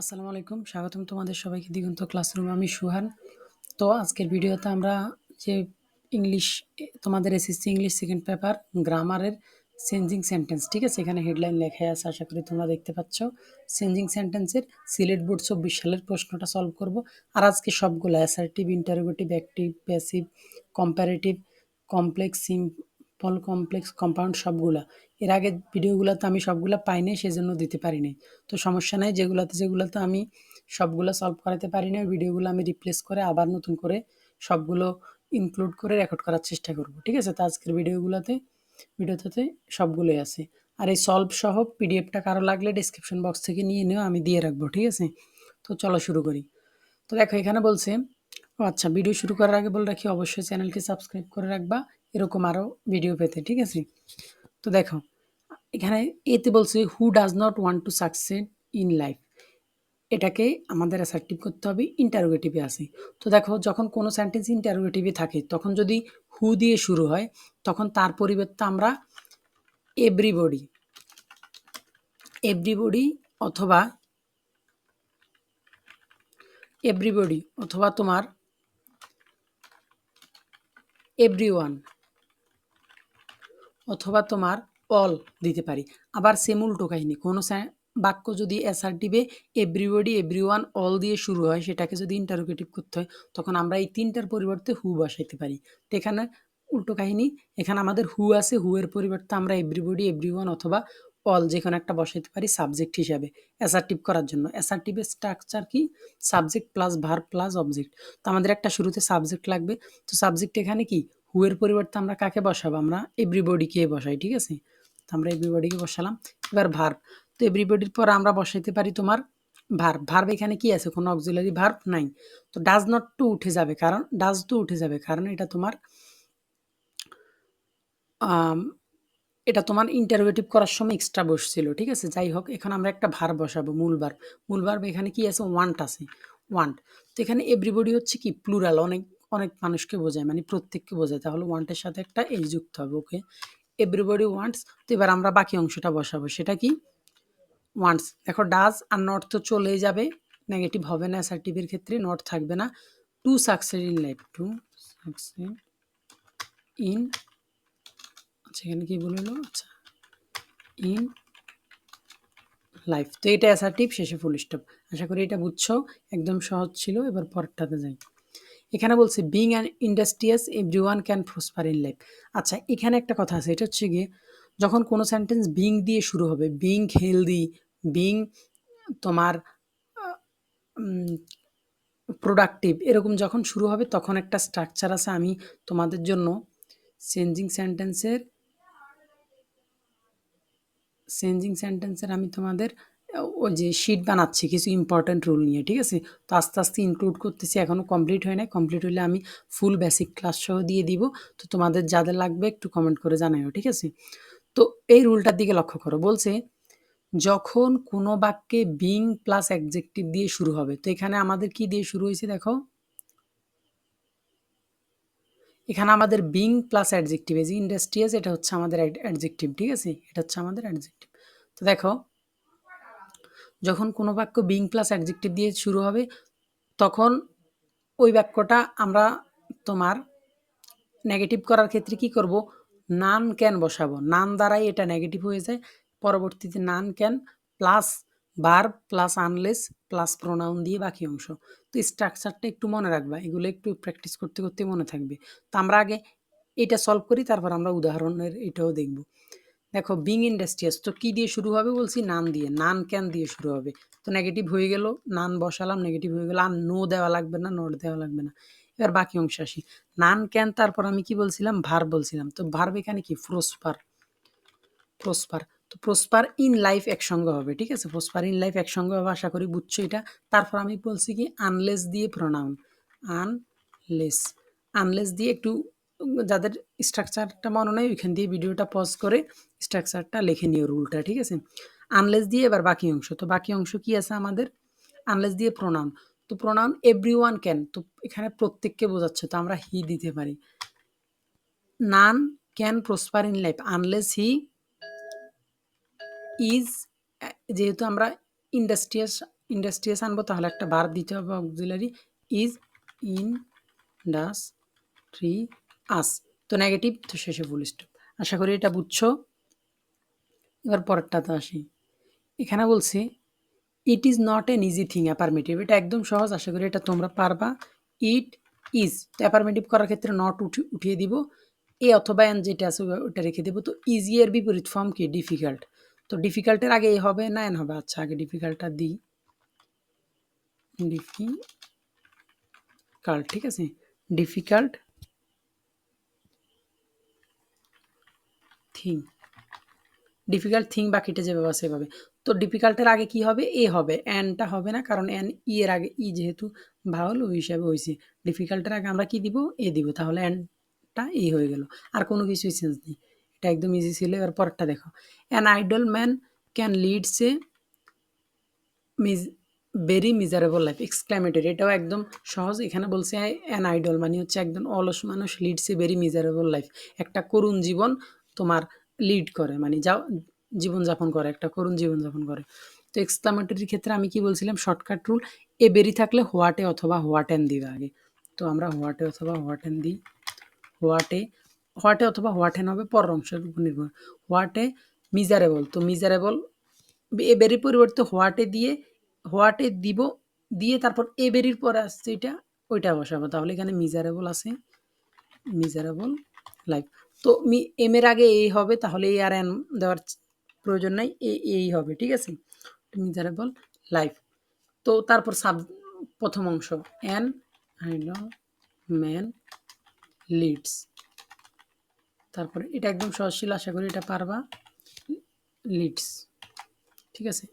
আসসালামু আলাইকুম। স্বাগতম তোমাদের সবাইকে দিগন্ত ক্লাসরুম। আমি সুহান। তো আজকের ভিডিওতে আমরা যে ইংলিশ, তোমাদের এসএসসি ইংলিশ সেকেন্ড পেপার গ্রামারের চেঞ্জিং সেন্টেন্স ঠিক আছে? এখানে হেডলাইন লেখা আছে, আশা করি তোমরা দেখতে পাচ্ছ। চেঞ্জিং সেন্টেন্সের সিলেট বোর্ড চব্বিশ সালের প্রশ্নটা সলভ করব। আর আজকে সবগুলো assertive interrogative active passive comparative complex simple complex, compound সবগুলা। এর আগে ভিডিওগুলোতে আমি সবগুলো পাইনি সেজন্য দিতে পারিনি তো সমস্যা নাই, যেগুলোতে যেগুলোতে আমি সবগুলো সলভ করাতে পারি না ভিডিওগুলো আমি রিপ্লেস করে আবার নতুন করে সবগুলো ইনক্লুড করে রেকর্ড করার চেষ্টা করব, ঠিক আছে? তো আজকের ভিডিওগুলোতে ভিডিওতে সবগুলোই আছে। আর এই সলভ সহ পিডিএফটা কারও লাগলে ডিসক্রিপশন বক্স থেকে নিয়ে নিও আমি দিয়ে রাখব, ঠিক আছে? তো চলো শুরু করি। তো দেখো, এখানে বলছে, ও আচ্ছা ভিডিও শুরু করার আগে বলে রাখি, অবশ্যই চ্যানেলকে সাবস্ক্রাইব করে রাখবা। এরকম আরও ভিডিও পেতে, ঠিক আছে? তো দেখো, এখানে এতে বলছে who does not want to succeed in life এটাকে আমাদের অ্যাসার্টিভ করতে হবে ইন্টারোগেটিভে আসে তো দেখো, যখন কোনো সেন্টেন্স ইন্টারোগেটিভে থাকে, তখন যদি হু দিয়ে শুরু হয়, তখন তার পরিবর্তে আমরা এভরিবডি এভরিবডি অথবা এভরিবডি অথবা তোমার এভরিওয়ান অথবা তোমার অল দিতে পারি। আবার সেম উল্টো কাহিনী, কোনো বাক্য যদি অ্যাসার্টিভে এভরিবডি এভরি ওয়ান অল দিয়ে শুরু হয়, সেটাকে যদি ইন্টারোগেটিভ করতে হয়, তখন আমরা এই তিনটার পরিবর্তে হু বসাইতে পারি। তো এখানে উল্টো কাহিনী, এখানে আমাদের হু আছে হু এর পরিবর্তে আমরা এভরিবডি এভরি ওয়ান অথবা অল যে কোনো একটা বসাইতে পারি সাবজেক্ট হিসাবে অ্যাসার্টিভ করার জন্য। অ্যাসার্টিভের স্ট্রাকচার কি? Subject plus verb plus object তো আমাদের একটা শুরুতে সাবজেক্ট লাগবে। তো সাবজেক্ট এখানে কি? হু এর পরিবর্তে আমরা কাকে বসাবো? আমরা এভরিবডিকে বসাই, ঠিক আছে? তো আমরা এভরিবডিকে বসালাম। এবার ভার্ব তো এভরিবডির পর আমরা বসাইতে পারি তোমার ভার্ব ভার্ব এখানে কি আছে? কোনো অক্সিলারি ভার্ব নাই। তো ডাজ নট টু উঠে যাবে। কারণ ডাজ টু উঠে যাবে। কারণ এটা তোমার এটা তোমার ইন্টারোগেটিভ করার সময় এক্সট্রা বসছিল, ঠিক আছে? যাই হোক, এখন আমরা একটা ভার বসাবো, মূল ভার মূল ভার এখানে কি আছে? ওয়ান্ট আছে। ওয়ান্ট তো এখানে এভরিবডি হচ্ছে কি? প্লুরাল অনেক অনেক মানুষকে বোঝায় মানে প্রত্যেককে বোঝায়। তাহলে ওয়ান্টের সাথে একটা এই যুক্ত হবে, ওকে? এভরিবডি ওয়ান্টস তো এবার আমরা বাকি অংশটা বসাবো। সেটা কি? ওয়ান্টস দেখো ডাজ আর নট তো চলেই যাবে। নেগেটিভ হবে না অ্যাসার্টিভের ক্ষেত্রে নট থাকবে না। To success in life to succeed in আচ্ছা এখানে কি বলল আচ্ছা ইন লাইফ তো এটা অ্যাসার্টিভ শেষে ফুল স্টপ আশা করি এটা বুঝছ, একদম সহজ ছিল, এবার পরেরটাতে যাই। এখানে বলছে being and industrious everyone can prosper in life আচ্ছা এখানে একটা কথা আছে, এটা হচ্ছে গিয়ে যখন কোনো সেন্টেন্স বিং দিয়ে শুরু হবে বিং হেলদি বিং তোমার প্রোডাক্টিভ এরকম যখন শুরু হবে, তখন একটা স্ট্রাকচার আছে, আমি তোমাদের জন্য চেঞ্জিং সেন্টেন্সের চেঞ্জিং সেন্টেন্সের আমি তোমাদের ওই যে শিট বানাচ্ছি কিছু ইম্পর্ট্যান্ট রুল নিয়ে, ঠিক আছে? তো আস্তে আস্তে ইনক্লুড করতেছি এখনও কমপ্লিট হয় নাই। কমপ্লিট হলে আমি ফুল বেসিক ক্লাস সহ দিয়ে দিব। তো তোমাদের যাদের লাগবে একটু কমেন্ট করে জানাইও, ঠিক আছে? তো এই রুলটার দিকে লক্ষ্য করো। বলছে, যখন কোনো বাক্যে বিং প্লাস অ্যাডজেক্টিভ দিয়ে শুরু হবে, তো এখানে আমাদের কি দিয়ে শুরু হয়েছে দেখো? এখানে আমাদের বিং প্লাস অ্যাডজেক্টিভ এই যে ইন্ডাস্ট্রিয়াস এটা হচ্ছে আমাদের অ্যাডজেক্টিভ ঠিক আছে? এটা হচ্ছে আমাদের অ্যাডজেক্টিভ তো দেখো যখন কোনো বাক্য বিং প্লাস অ্যাডজেক্টিভ দিয়ে শুরু হবে, তখন ওই বাক্যটা আমরা তোমার নেগেটিভ করার ক্ষেত্রে কি করব? নান ক্যান বসাবো। নান দ্বারাই এটা নেগেটিভ হয়ে যায়। পরবর্তীতে নান ক্যান প্লাস বার প্লাস আনলেস প্লাস প্রোনাউন দিয়ে বাকি অংশ। তো স্ট্রাকচারটা একটু মনে রাখবা। এগুলো একটু প্র্যাকটিস করতে করতে মনে থাকবে। তো আমরা আগে এটা সলভ করি, তারপর আমরা উদাহরণের এটাও দেখব। দেখো বিং ইন্ডাস্ট্রিয়াস তো কী দিয়ে শুরু হবে বলছি নান দিয়ে, নান ক্যান দিয়ে শুরু হবে? তো নেগেটিভ হয়ে গেল, নান বসালাম নেগেটিভ হয়ে গেল, আর নো দেওয়া লাগবে না নট দেওয়া লাগবে না। এবার বাকি অংশ আসি। নান ক্যান তারপর আমি কি বলছিলাম? ভার বলছিলাম। তো ভার্ব এখানে কি? প্রসপার প্রসপার তো প্রসপার ইন লাইফ একসঙ্গে হবে, ঠিক আছে? প্রসপার ইন লাইফ একসঙ্গে হবে, আশা করি বুঝছ এটা। তারপর আমি বলছি কি? আনলেস দিয়ে প্রোনাউন আনলেস আনলেস দিয়ে একটু যাদের স্ট্রাকচারটা মনে নেই, ওইখান দিয়ে ভিডিওটা পজ করে স্ট্রাকচারটা লিখে নিও রুলটা ঠিক আছে? আনলেস দিয়ে এবার বাকি অংশ। তো বাকি অংশ কি আছে আমাদের? আনলেস দিয়ে প্রোনাউন তো প্রোনাউন এভরি ওয়ান ক্যান তো এখানে প্রত্যেককে বোঝাচ্ছে, তো আমরা হি দিতে পারি। None can prosper in life unless he is যেহেতু আমরা ইন্ডাস্ট্রিয়াস ইন্ডাস্ট্রিয়াস আনব, তাহলে একটা বার দিতে হবে auxiliary is industrious. তো নেগেটিভ তো শেষে ফুল স্টপ আশা করি এটা বুঝছ। এবার পরেরটাতে আসি। এখানে বলছে it is not an easy thing affirmative এটা একদম সহজ, আশা করি এটা তোমরা পারবা। ইট ইজ তো অ্যাপারমেটিভ করার ক্ষেত্রে নট উঠি উঠিয়ে দিব। এ অথবা এন যেটা আছে ওটা- রেখে দেবো। তো ইজি এর বিপরীত ফর্ম কি? ডিফিকাল্ট তো ডিফিকাল্টের আগে এ হবে না এন হবে? আচ্ছা আগে ডিফিকাল্টটা দিই। ডিফিকাল্ট ঠিক আছে? ডিফিকাল্ট থিং ডিফিকাল্ট থিং বাকিটা যেভাবে আছে সেভাবে তো ডিফিকাল্টের আগে কি হবে? এ হবে। অ্যানটা হবে না, কারণ অ্যান ই এর আগে ই যেহেতু ভাওয়াল ওই হিসাবে হয়েছে। ডিফিকাল্টের আগে আমরা কি দিব? এ দিব। তাহলে অ্যানটা এ হয়ে গেল। আর কোনো কিছুই চেঞ্জ নেই। এটা একদম ইজি ছিল। এবার পরেরটা দেখো। An idle man can leads a mis very miserable life exclamatory এটাও একদম সহজ। এখানে বলছে অ্যান আইডল মানে হচ্ছে একদম অলস মানুষ leads a very miserable life একটা করুণ জীবন তোমার লিড করে মানে যা জীবনযাপন করে, একটা করুণ জীবনযাপন করে। তো এক্সক্লামেটরির ক্ষেত্রে আমি কি বলছিলাম? শর্টকাট রুল এ বেরি থাকলে হোয়াটে অথবা হোয়াটেন দিবে আগে। তো আমরা হোয়াটে অথবা হোয়াটেন দিই। হোয়াটে হোয়াটে অথবা হোয়াটেন হবে পর অংশের উপর নির্ভর। হোয়াটে মিজারেবল তো মিজারেবল এ বেরির পরিবর্তে হোয়াটে দিয়ে হোয়াটে দিব, দিয়ে তারপর এ বেরির পরে আসছে এটা, ওইটা বসাবো। তাহলে এখানে মিজারেবল আছে। মিজারেবল লাইফ তো মি এম এর আগে এই হবে, তাহলে এই আর এন দেওয়ার প্রয়োজন নাই এ এই হবে, ঠিক আছে? মিজারেবল লাইফ তো তারপর সাব প্রথম অংশ অ্যান আইডল ম্যান লিডস তারপরে এটা একদম সহজ ছিল, আশা করি এটা পারবা লিডস ঠিক আছে?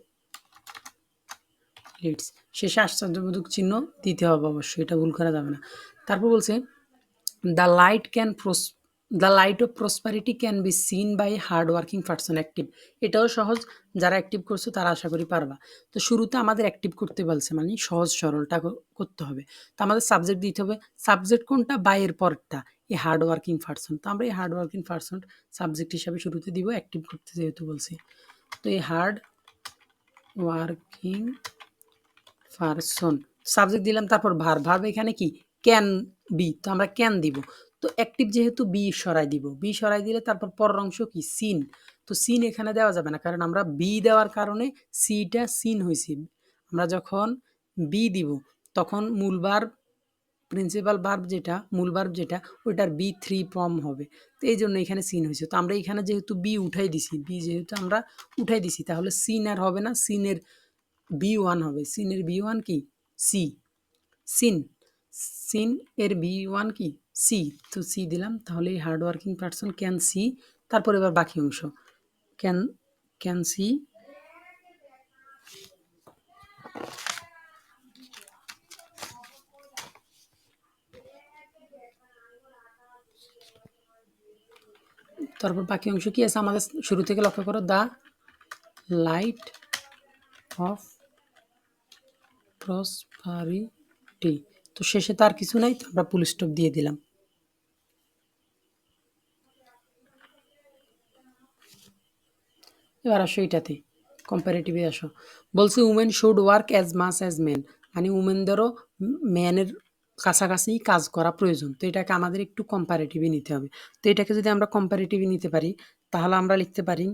লিডস শেষে আশ্চর্যবোধক চিহ্ন দিতে হবে অবশ্যই, এটা ভুল করা যাবে না। তারপর বলছে the light can pros the light of prosperity can be seen by hard working person active এটাও সহজ, যারা অ্যাক্টিভ করছ তারা আশা করি পারবা। তো শুরুতে আমাদের অ্যাক্টিভ করতে বলছে মানে সহজ, সরলটা করতে হবে। তো আমাদের সাবজেক্ট দিতে হবে সাবজেক্ট কোনটা? বাইয়ের পরটা। এই হার্ড ওয়ার্কিং পার্সন তো আমরা এই হার্ড ওয়ার্কিং পার্সন সাবজেক্ট হিসাবে শুরুতে দিব অ্যাক্টিভ করতে যেহেতু বলছি। তো এই হার্ড ওয়ার্কিং পার্সন সাবজেক্ট দিলাম, তারপর ভার ভার্ব এখানে কি? ক্যান বি তো আমরা ক্যান দিব। তো অ্যাক্টিভ যেহেতু বি সরাই দিব। বি সরাই দিলে তারপর পরের অংশ কি? সিন তো সিন এখানে দেওয়া যাবে না, কারণ আমরা বি দেওয়ার কারণে সিটা সিন হয়েছে। আমরা যখন বি দিব, তখন মূল ভার্ব প্রিন্সিপাল বার্ব যেটা, মূল বার্ব যেটা, ওইটার বি থ্রি ফর্ম হবে। তো এই জন্য এখানে সিন হয়েছে। তো আমরা এখানে যেহেতু বি উঠাই দিছি বি যেহেতু আমরা উঠাই দিছি, তাহলে সিন আর হবে না সিনের বি ওয়ান হবে। সিনের বি ওয়ান কি? সি সিন সিন এর বি ওয়ান কি? সি তো সি দিলাম, তাহলে এই hard working person can see তারপর এবার বাকি অংশ। ক্যান ক্যান সি তারপর বাকি অংশ কি আছে? আমাদের শুরু থেকে লক্ষ্য করো দ্য লাইট অফ প্রসপারিটি তো শেষে তার কিছু নাই, তো আমরা ফুল স্টপ দিয়ে দিলাম। এবার আসো এটাতে কম্পারেটিভে আসো। বলছে women should work as much as men মানে উমেনদেরও ম্যানের কাছাকাছি কাজ করা প্রয়োজন। তো এটাকে আমাদের একটু কম্পারেটিভে নিতে হবে। তো এটাকে যদি আমরা কম্পারেটিভে নিতে পারি, তাহলে আমরা লিখতে পারি,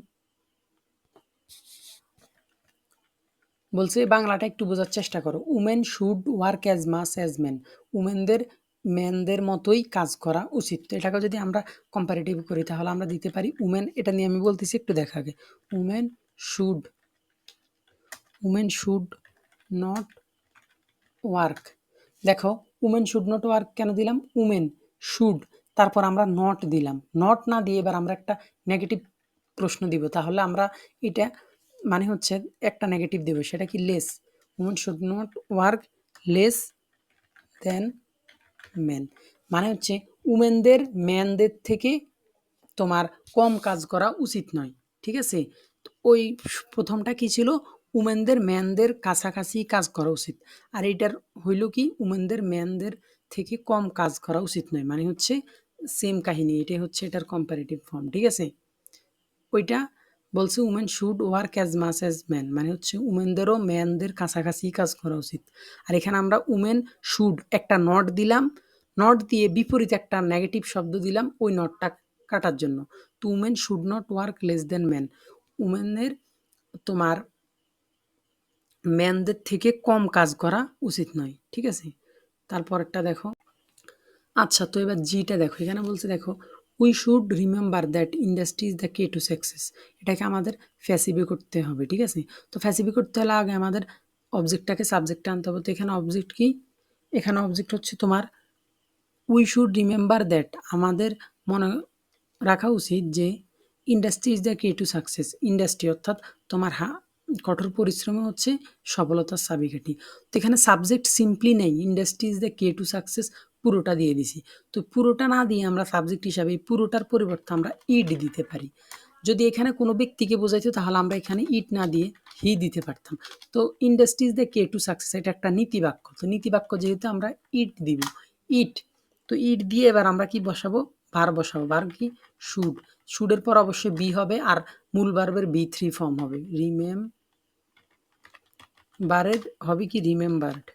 বলছে, বাংলাটা একটু বোঝার চেষ্টা করো। Women should work as much as men উমেনদের মেনদের মতোই কাজ করা উচিত। তো এটাকে যদি আমরা কম্পারেটিভ করি, তাহলে আমরা দিতে পারি উমেন এটা নিয়ে আমি বলতেছি একটু দেখা আগে। Women should women should not work দেখো উমেন শুড নট ওয়ার্ক কেন দিলাম? উমেন শুড তারপর আমরা নট দিলাম। নট না দিয়ে এবার আমরা একটা নেগেটিভ প্রশ্ন দিব। তাহলে আমরা এটা মানে হচ্ছে একটা নেগেটিভ দেব, সেটা কি less women should not work less than men মানে হচ্ছে, উমেনদের, ম্যানদের থেকে তোমার কম কাজ করা উচিত নয়, ঠিক আছে? ওই প্রথমটা কি ছিল? উমেনদের, ম্যানদের কাছাকাছি কাজ করা উচিত। আর এটার হইল কি? উমেনদের, ম্যানদের থেকে কম কাজ করা উচিত নয়। মানে হচ্ছে সেম কাহিনী। এটাই হচ্ছে এটার কম্পারেটিভ ফর্ম ঠিক আছে? ওইটা বলছে women should work as much as man মানে হচ্ছে উমেনদেরও ম্যানদের কাছাকাছি কাজ করা উচিত। আর এখানে আমরা উমেন শুড একটা নট দিলাম। নট দিয়ে বিপরীত একটা নেগেটিভ শব্দ দিলাম ওই নটটা কাটার জন্য। তো women should not work less than man উমেনের তোমার ম্যানদের থেকে কম কাজ করা উচিত নয়, ঠিক আছে? তারপরেরটা দেখো। আচ্ছা তো এবার জিটা দেখো। এখানে বলছে, দেখো we should remember that industry is the key to success এটাকে আমাদের ফ্যাসিবি করতে হবে, ঠিক আছে? তো ফ্যাসিবি করতে হলে আগে আমাদের অবজেক্টটাকে সাবজেক্টে আনতে হবে। তো এখানে অবজেক্ট কি? এখানে অবজেক্ট হচ্ছে তোমার উই শুড রিমেম্বার দ্যাট আমাদের মনে রাখা উচিত যে industry is the key to success industry অর্থাৎ তোমার হা কঠোর পরিশ্রমে হচ্ছে সফলতার চাবিকাঠি। তো এখানে সাবজেক্ট সিম্পলি নেই industry is the key to success পুরোটা দিয়ে দিছি। তো পুরোটা না দিয়ে আমরা সাবজেক্ট হিসাবে পুরোটার পরিবর্তে আমরা ইড দিতে পারি। যদি এখানে কোনো ব্যক্তিকে বোঝাইতো তাহলে আমরা এখানে ইট না দিয়ে হি দিতে পারতাম। তো industry is the key to success এটা একটা নীতিবাক্য। তো নীতিবাক্য যেহেতু আমরা ইট দিব ইট তো ইট দিয়ে এবার আমরা কি বসাবো? ভার বসাবো। ভার কি? শুড শুডের পর অবশ্যই বি হবে আর মূল বার্বের বি থ্রি ফর্ম হবে। রিমেম বারের হবে কি রিমেম্বার্ড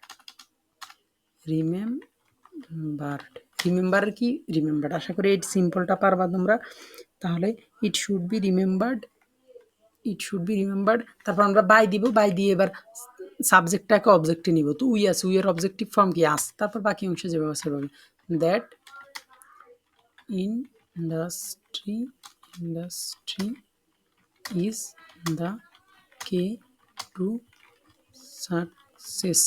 রিমেম্বার্ড রিমেম্বার কি? রিমেম্বার্ড আশা করি এই সিম্পলটা পারবা তোমরা। তাহলে it should be remembered it should be remembered তারপর আমরা বাই দিব বাই দিয়ে এবার সাবজেক্টটাকে অবজেক্টে নিব। তো উই আছে উইয়ের অবজেক্টিভ ফর্ম কি? আস তারপর বাকি অংশ যেভাবে সেভাবে। That industry industry is the key to success.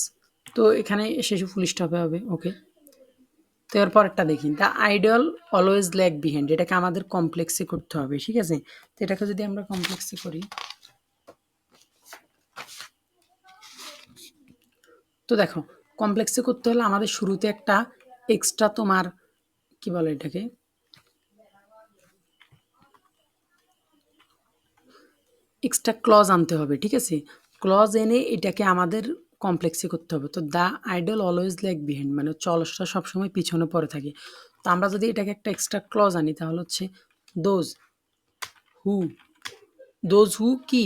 তো এখানে শেষে ফুল স্টপে হবে ওকে তো এর পরেরটা দেখি। The idle always lag behind এটাকে আমাদের কমপ্লেক্সে করতে হবে, ঠিক আছে? তো এটাকে যদি আমরা কমপ্লেক্সে করি, তো দেখো কমপ্লেক্সে করতে হলে আমাদের শুরুতে একটা এক্সট্রা তোমার, কি বলে এটাকে? এক্সট্রা ক্লজ আনতে হবে, ঠিক আছে? ক্লজ এনে এটাকে আমাদের কমপ্লেক্সে করতে হবে। তো the idle always like behind মানে হচ্ছে অলসটা সবসময় পিছনে পড়ে থাকে। তো আমরা যদি এটাকে একটা এক্সট্রা ক্লজ আনি, তাহলে হচ্ছে দোজ হু দোজ হু কি?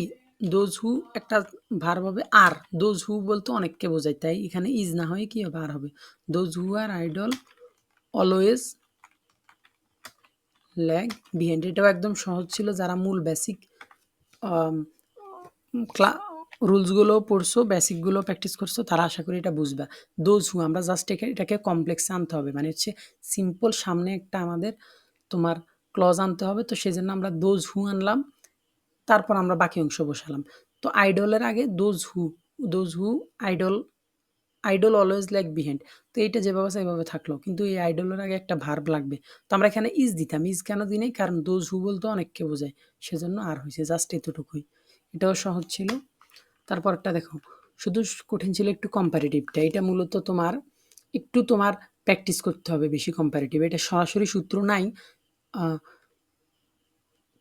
দোজ হু একটা ভার হবে আর দোজ হু বলতে অনেককে বোঝায়, তাই এখানে ইজ না হয়ে কি হবে? আর হবে। Those who are idle always lag behind এটাও একদম সহজ ছিল, যারা মূল বেসিক ক্লা রুলসগুলো পড়ছো বেসিকগুলো প্র্যাকটিস করছ, তারা আশা করি এটা বুঝবা। দোজ হু আমরা জাস্ট এটাকে কমপ্লেক্সে আনতে হবে। মানে হচ্ছে সিম্পল সামনে একটা আমাদের তোমার ক্লজ আনতে হবে। তো সেই জন্য আমরা দোজ হু আনলাম, তারপর আমরা বাকি অংশ বসালাম। তো আইডলের আগে those who those who idle idle always like behind তো এইটা যেভাবে সেভাবে থাকল। কিন্তু এই আইডলের আগে একটা ভার্ব লাগবে। তো আমরা এখানে ইজ দিতাম। ইজ কেন দিই নাই? কারণ দোজ হু বলতে অনেককে বোঝায়। সেজন্য আর হয়েছে জাস্ট এতটুকুই। এটাও সহজ ছিল। তারপরটা দেখো, শুধু কঠিন ছিল একটু কম্পারেটিভটা এটা মূলত তোমার, একটু তোমার প্র্যাকটিস করতে হবে বেশি কম্পারেটিভ এটা সরাসরি সূত্র নাই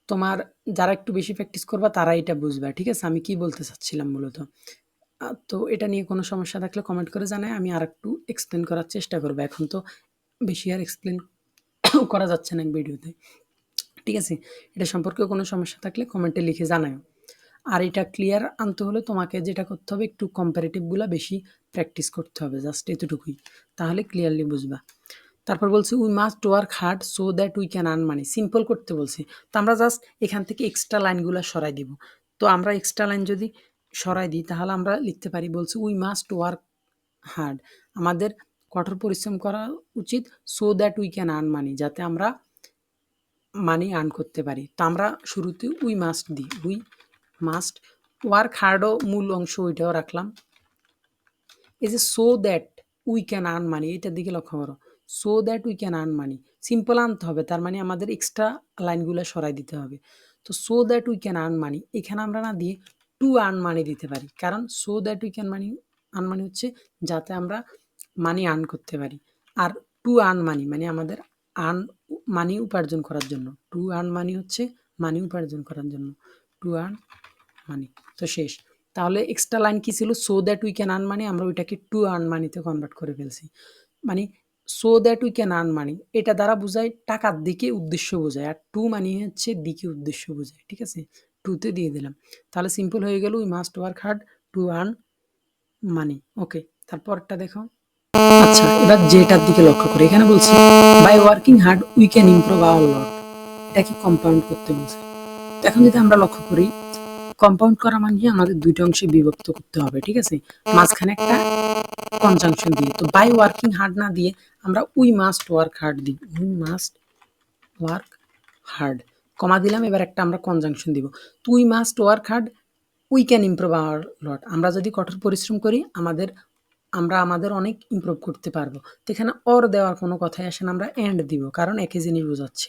তোমার যারা একটু বেশি প্র্যাকটিস করবা তারা এটা বুঝবে, ঠিক আছে? আমি কি বলতে চাচ্ছিলাম মূলত? তো এটা নিয়ে কোনো সমস্যা থাকলে কমেন্ট করে জানায়, আমি আর একটু এক্সপ্লেন করার চেষ্টা করব। এখন তো বেশি আর এক্সপ্লেন করা যাচ্ছে না এক ভিডিওতে ঠিক আছে? এটা সম্পর্কে কোনো সমস্যা থাকলে কমেন্টে লিখে জানায় আর এটা ক্লিয়ার আনতে হলে তোমাকে যেটা করতে হবে, একটু কম্পারেটিভগুলো বেশি প্র্যাকটিস করতে হবে জাস্ট এতটুকুই। তাহলে ক্লিয়ারলি বুঝবা। তারপর বলছি we must work hard so that we can earn money simple করতে বলছি। তো আমরা জাস্ট এখান থেকে এক্সট্রা লাইনগুলো সরাই দিব। তো আমরা এক্সট্রা লাইন যদি সরাই দিই, তাহলে আমরা লিখতে পারি, বলছি উই মাস্ট ওয়ার্ক হার্ড আমাদের কঠোর পরিশ্রম করা উচিত so that we can earn money যাতে আমরা মানি আর্ন করতে পারি। তো আমরা শুরুতে উই মাস্ট দিই। উই মাস্ট ওয়ার্ক হার্ডও মূল অংশ ওইটাও রাখলাম। এই যে so that we can earn money এটার দিকে লক্ষ্য করো। So that we can earn money simple আনতে হবে, তার মানে আমাদের এক্সট্রা লাইনগুলো সরাই দিতে হবে। তো so that we can earn money এখানে আমরা না দিয়ে টু আর্ন মানি দিতে পারি। কারণ so that we can money earn money হচ্ছে যাতে আমরা মানি আর্ন করতে পারি। আর টু আর্ন মানি মানে আমাদের আর্ন মানি উপার্জন করার জন্য। টু আর্ন মানি হচ্ছে মানি উপার্জন করার জন্য। টু আর্ন মানি তো শেষ। তাহলে এক্সট্রা লাইন কি ছিল? So that we can earn money আমরা ওইটাকে টু আর্ন মানিতে কনভার্ট করে ফেলছি। মানে so that we can earn money এটা দ্বারা বোঝায় টাকার দিকে উদ্দেশ্য বোঝায়। আর টু মানি হচ্ছে দিকে উদ্দেশ্য বোঝায়, ঠিক আছে? টুতে দিয়ে দিলাম। তাহলে সিম্পল হয়ে গেল we must work hard to earn money okay তারপরটা দেখো। আচ্ছা এবার যেটার দিকে লক্ষ্য করি, এখানে বলছি by working hard we can improve our lot এটা কি কম্পাউন্ড করতে বলছে। এখন যদি আমরা লক্ষ্য করি কম্পাউন্ড করা মানে আমাদের দুইটা অংশে বিভক্ত করতে হবে, ঠিক আছে? মাঝখানে একটা কনজাংশন দিয়ে। তো বাই ওয়ার্কিং হার্ড না দিয়ে আমরা উই মাস্ট ওয়ার্ক হার্ড দিই we must work hard comma দিলাম, এবার একটা আমরা কনজাংশন দিব। তো we must work hard we can improve our lot আমরা যদি কঠোর পরিশ্রম করি, আমাদের, আমরা আমাদের অনেক ইমপ্রুভ করতে পারব। তো এখানে অর দেওয়ার কোনো কথাই আসে না, আমরা অ্যান্ড দিব, কারণ একই জিনিস বোঝাচ্ছে।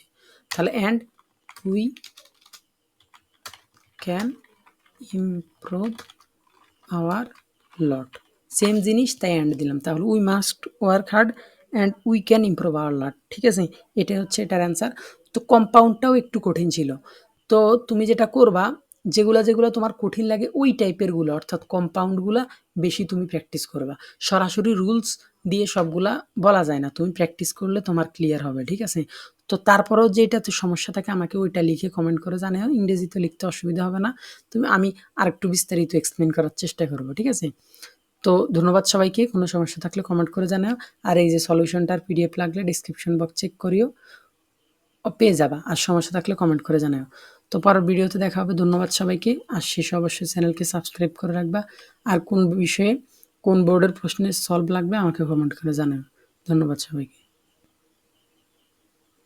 তাহলে and we can improve our lot. Same জিনিস, তাই অ্যান্ড দিলাম। তাহলে we must work hard and we can improve our lot ঠিক আছে? এটা হচ্ছে এটার অ্যান্সার তো কম্পাউন্ডটাও একটু কঠিন ছিল। তো তুমি যেটা করবা, যেগুলা যেগুলো তোমার কঠিন লাগে ওই টাইপেরগুলো অর্থাৎ কম্পাউন্ডগুলা বেশি তুমি প্র্যাকটিস করবা। সরাসরি রুলস দিয়ে সবগুলা বলা যায় না। তুমি প্র্যাকটিস করলে তোমার ক্লিয়ার হবে। ঠিক আছে? তো তারপরেও যেটাতে সমস্যা থাকে, আমাকে ওইটা লিখে কমেন্ট করে জানাও ইংরেজিতে লিখতে অসুবিধা হবে না। তুমি, আমি আরেকটু বিস্তারিত এক্সপ্লেন করার চেষ্টা করব, ঠিক আছে? তো ধন্যবাদ সবাইকে। কোনো সমস্যা থাকলে কমেন্ট করে জানাও আর এই যে সলিউশনটার পিডিএফ লাগলে ডিসক্রিপশন বক্স চেক করিও। পেয়ে যাবা। আর সমস্যা থাকলে কমেন্ট করে জানাও তো পরের ভিডিওতে দেখা হবে। ধন্যবাদ সবাইকে। আর শেষে অবশ্যই চ্যানেলকে সাবস্ক্রাইব করে রাখবা। আর কোন বিষয়ে, কোন বোর্ডের প্রশ্নের সলভ লাগবে, আমাকে কমেন্ট করে জানাও ধন্যবাদ সবাইকে।